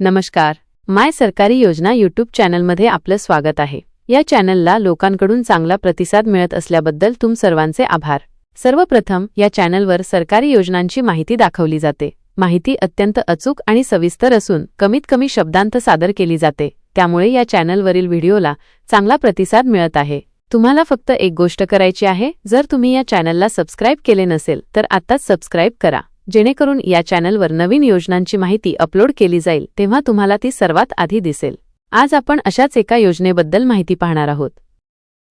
नमस्कार. माय सरकारी योजना यूट्यूब चॅनलमध्ये आपलं स्वागत आहे. या चॅनलला लोकांकडून चांगला प्रतिसाद मिळत असल्याबद्दल तुम सर्वांचे आभार. सर्वप्रथम या चॅनलवर सरकारी योजनांची माहिती दाखवली जाते. माहिती अत्यंत अचूक आणि सविस्तर असून कमीत कमी शब्दांत सादर केली जाते. त्यामुळे या चॅनलवरील व्हिडिओला चांगला प्रतिसाद मिळत आहे. तुम्हाला फक्त एक गोष्ट करायची आहे जर तुम्ही या चॅनलला सबस्क्राईब केले नसेल तर आत्ताच सबस्क्राईब करा. जेणेकरून या चॅनलवर नवीन योजनांची माहिती अपलोड केली जाईल तेव्हा तुम्हाला ती सर्वात आधी दिसेल. आज आपण अशाच एका योजनेबद्दल माहिती पाहणार आहोत.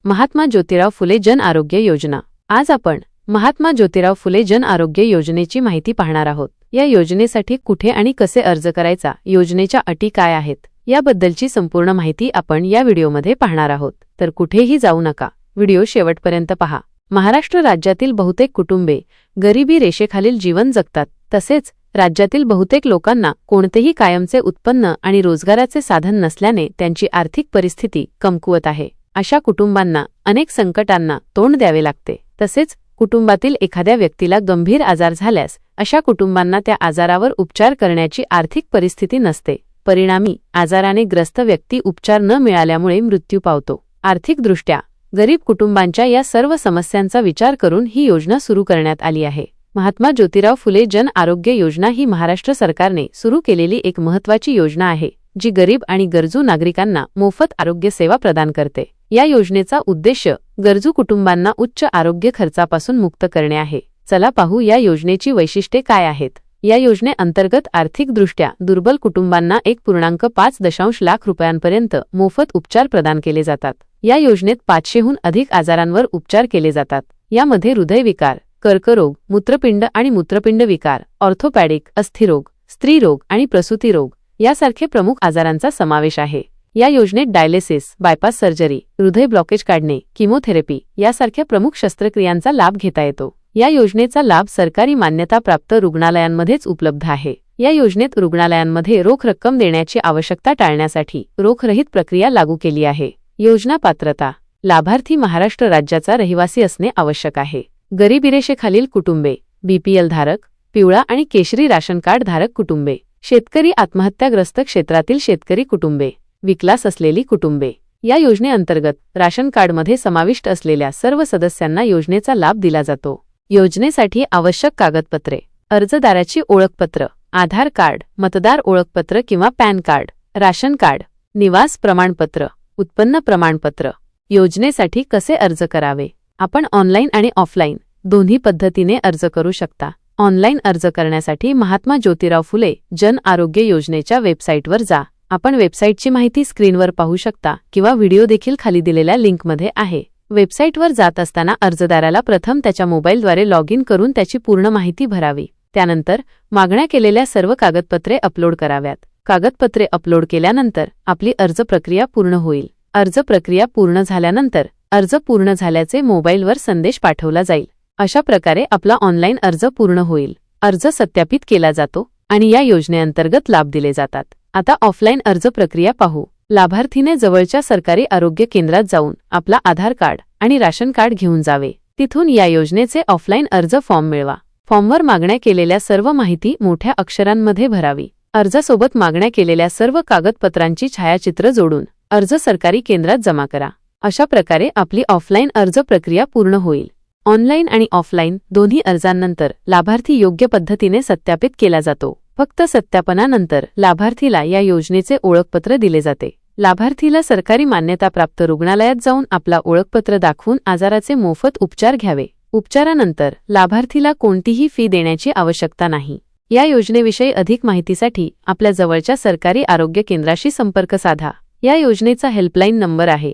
महात्मा ज्योतिराव फुले जन आरोग्य योजना. आज आपण महात्मा ज्योतिराव फुले जन आरोग्य योजनेची माहिती पाहणार आहोत. या योजनेसाठी कुठे आणि कसे अर्ज करायचा योजनेच्या अटी काय आहेत याबद्दलची संपूर्ण माहिती आपण या व्हिडिओमध्ये पाहणार आहोत. तर कुठेही जाऊ नका. व्हिडिओ शेवटपर्यंत पहा. महाराष्ट्र राज्यातील बहुतेक कुटुंबे गरिबी रेषेखालील जीवन जगतात. तसेच राज्यातील बहुतेक लोकांना कोणतेही कायमचे उत्पन्न आणि रोजगाराचे साधन नसल्याने त्यांची आर्थिक परिस्थिती कमकुवत आहे. अशा कुटुंबांना अनेक संकटांना तोंड द्यावे लागते. तसेच कुटुंबातील एखाद्या व्यक्तीला गंभीर आजार झाल्यास अशा कुटुंबांना त्या आजारावर उपचार करण्याची आर्थिक परिस्थिती नसते. परिणामी आजाराने ग्रस्त व्यक्ती उपचार न मिळाल्यामुळे मृत्यू पावतो. आर्थिकदृष्ट्या गरीब कुटुंबांच्या या सर्व समस्यांचा विचार करून ही योजना सुरू करण्यात आली आहे. महात्मा ज्योतिराव फुले जन आरोग्य योजना ही महाराष्ट्र सरकारने सुरू केलेली एक महत्वाची योजना आहे जी गरीब आणि गरजू नागरिकांना मोफत आरोग्य सेवा प्रदान करते. या योजनेचा उद्देश गरजू कुटुंबांना उच्च आरोग्य खर्चापासून मुक्त करणे आहे. चला पाहू या योजनेची वैशिष्ट्ये काय आहेत. या योजनेअंतर्गत आर्थिकदृष्ट्या दुर्बल कुटुंबांना एक पूर्णांक पाच दशांश लाख रुपयांपर्यंत मोफत उपचार प्रदान केले जातात. या योजनेत पाचशेहून अधिक आजारांवर उपचार केले जातात. यामध्ये हृदयविकार कर्करोग मूत्रपिंड आणि मूत्रपिंड विकार ऑर्थोपॅडिक अस्थिरोग स्त्रीरोग आणि प्रसूतिरोग यासारखे प्रमुख आजारांचा समावेश आहे. या योजनेत डायलिसिस बायपास सर्जरी हृदय ब्लॉकेज काढणे किमोथेरपी यासारख्या प्रमुख शस्त्रक्रियांचा लाभ घेता येतो. या योजनेचा लाभ सरकारी मान्यताप्राप्त रुग्णालयांमध्येच उपलब्ध आहे. या योजनेत रुग्णालयांमध्ये रोख रक्कम देण्याची आवश्यकता टाळण्यासाठी रोखरहित प्रक्रिया लागू केली आहे. योजना पात्रता. लाभार्थी महाराष्ट्र राज्याचा रहिवासी असणे आवश्यक आहे. गरिबीरेषेखालील कुटुंबे. बीपीएल धारक पिवळा आणि केशरी राशन कार्ड धारक कुटुंबे. शेतकरी आत्महत्याग्रस्त क्षेत्रातील शेतकरी कुटुंबे. विकलास असलेली कुटुंबे. या योजनेअंतर्गत राशन कार्डमध्ये समाविष्ट असलेल्या सर्व सदस्यांना योजनेचा लाभ दिला जातो. योजनेसाठी आवश्यक कागदपत्रे अर्जदाराची ओळखपत्र आधार कार्ड मतदार ओळखपत्र किंवा पॅन कार्ड राशन कार्ड निवास प्रमाणपत्र उत्पन्न प्रमाणपत्र. योजनेसाठी कसे अर्ज करावे? आपण ऑनलाईन आणि ऑफलाईन दोन्ही पद्धतीने अर्ज करू शकता. ऑनलाईन अर्ज करण्यासाठी महात्मा ज्योतिराव फुले जन आरोग्य योजनेच्या वेबसाईटवर जा. आपण वेबसाईटची माहिती स्क्रीनवर पाहू शकता किंवा व्हिडिओ देखील खाली दिलेल्या लिंकमध्ये आहे. वेबसाईटवर जात असताना अर्जदाराला प्रथम त्याच्या मोबाईलद्वारे लॉग इन करून त्याची पूर्ण माहिती भरावी. त्यानंतर मागण्या केलेल्या सर्व कागदपत्रे अपलोड कराव्यात. कागदपत्रे अपलोड केल्यानंतर आपली अर्ज प्रक्रिया पूर्ण होईल. अर्ज प्रक्रिया पूर्ण झाल्यानंतर अर्ज पूर्ण झाल्याचे मोबाईलवर संदेश पाठवला जाईल. अशा प्रकारे आपला ऑनलाईन अर्ज पूर्ण होईल. अर्ज सत्यापित केला जातो आणि या योजनेअंतर्गत लाभ दिले जातात. आता ऑफलाईन अर्ज प्रक्रिया पाहू. लाभार्थीने जवळच्या सरकारी आरोग्य केंद्रात जाऊन आपला आधार कार्ड आणि राशन कार्ड घेऊन जावे. तिथून या योजनेचे ऑफलाईन अर्ज फॉर्म मिळवा. फॉर्मवर मागण्या केलेल्या सर्व माहिती मोठ्या अक्षरांमध्ये भरावी. अर्जासोबत मागण्या केलेल्या सर्व कागदपत्रांची छायाचित्र जोडून अर्ज सरकारी केंद्रात जमा करा. अशा प्रकारे आपली ऑफलाईन अर्ज प्रक्रिया पूर्ण होईल. ऑनलाईन आणि ऑफलाईन दोन्ही अर्जांनंतर लाभार्थी योग्य पद्धतीने सत्यापित केला जातो. फक्त सत्यापनानंतर लाभार्थीला या योजनेचे ओळखपत्र दिले जाते. लाभार्थीला सरकारी मान्यताप्राप्त रुग्णालयात जाऊन आपला ओळखपत्र दाखवून आजाराचे मोफत उपचार घ्यावे. उपचारानंतर लाभार्थीला कोणतीही फी देण्याची आवश्यकता नाही. या योजनेविषयी अधिक माहितीसाठी आपल्या जवळच्या सरकारी आरोग्य केंद्राशी संपर्क साधा. या योजनेचा हेल्पलाईन नंबर आहे.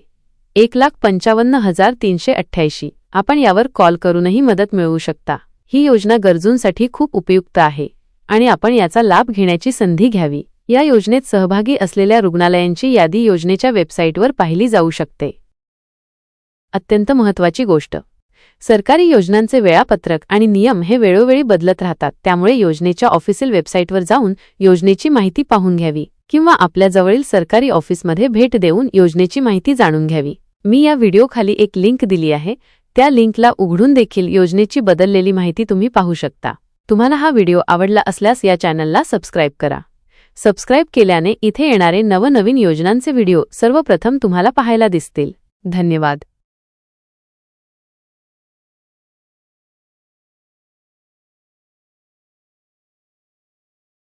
एक लाख पंचावन्न हजार तीनशे अठ्ठ्याऐंशी. आपण यावर कॉल करूनही मदत मिळवू शकता. ही योजना गरजूंसाठी खूप उपयुक्त आहे. आणि आपण याचा लाभ घेण्याची संधी घ्यावी. या योजनेत सहभागी असलेल्या रुग्णालयांची यादी योजनेच्या वेबसाईटवर पाहिली जाऊ शकते. अत्यंत महत्वाची गोष्ट. सरकारी योजनांचे वेळापत्रक आणि नियम हे वेळोवेळी बदलत राहतात त्यामुळे योजनेच्या ऑफिशियल वेबसाईटवर जाऊन योजनेची माहिती पाहून घ्यावी किंवा आपल्या जवळील सरकारी ऑफिसमध्ये भेट देऊन योजनेची माहिती जाणून घ्यावी. मी या व्हिडिओखाली एक लिंक दिली आहे. त्या लिंकला उघडून देखील योजनेची बदललेली माहिती तुम्ही पाहू शकता. तुम्हाला हा व्हिडिओ आवडला असल्यास या चॅनलला सबस्क्राईब करा. सबस्क्राईब केल्याने इथे येणारे नवनवीन योजनांचे व्हिडिओ सर्वप्रथम तुम्हाला पाहायला दिसतील. धन्यवाद.